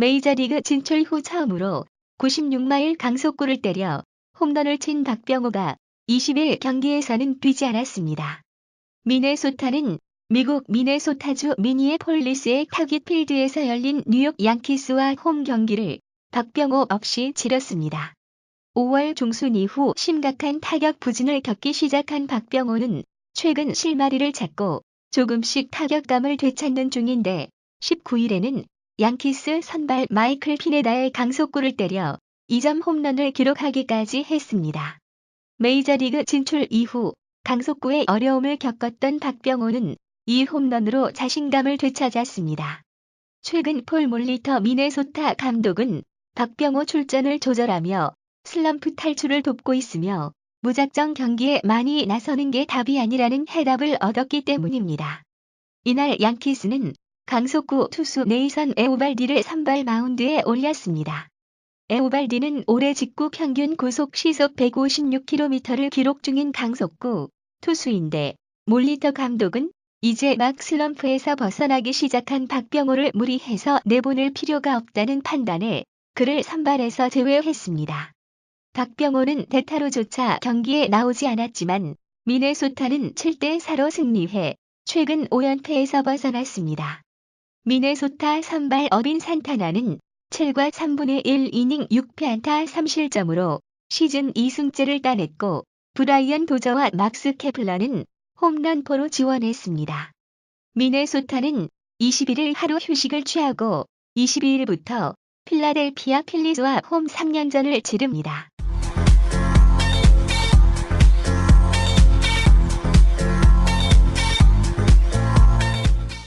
메이저리그 진출 후 처음으로 96마일 강속구를 때려 홈런을 친 박병호가 20일 경기에서는 뛰지 않았습니다. 미네소타는 미국 미네소타주 미니애폴리스의 타깃 필드에서 열린 뉴욕 양키스와 홈 경기를 박병호 없이 치렀습니다. 5월 중순 이후 심각한 타격 부진을 겪기 시작한 박병호는 최근 실마리를 찾고 조금씩 타격감을 되찾는 중인데 19일에는 양키스 선발 마이클 피네다의 강속구를 때려 2점 홈런을 기록하기까지 했습니다. 메이저리그 진출 이후 강속구에 어려움을 겪었던 박병호는 이 홈런으로 자신감을 되찾았습니다. 최근 폴 몰리터 미네소타 감독은 박병호 출전을 조절하며 슬럼프 탈출을 돕고 있으며 무작정 경기에 많이 나서는 게 답이 아니라는 해답을 얻었기 때문입니다. 이날 양키스는 강속구 투수 네이선 에오발디를 선발 마운드에 올렸습니다. 에오발디는 올해 직구 평균 구속 시속 156km를 기록 중인 강속구 투수인데 몰리터 감독은 이제 막 슬럼프에서 벗어나기 시작한 박병호를 무리해서 내보낼 필요가 없다는 판단에 그를 선발에서 제외했습니다. 박병호는 대타로조차 경기에 나오지 않았지만 미네소타는 7대4로 승리해 최근 5연패에서 벗어났습니다. 미네소타 선발 어빈 산타나는 7과 3분의 1 이닝 6패 안타 3실점으로 시즌 2승째를 따냈고 브라이언 도저와 막스 케플러는 홈런포로 지원했습니다. 미네소타는 21일 하루 휴식을 취하고 22일부터 필라델피아 필리즈와 홈 3년전을 치릅니다.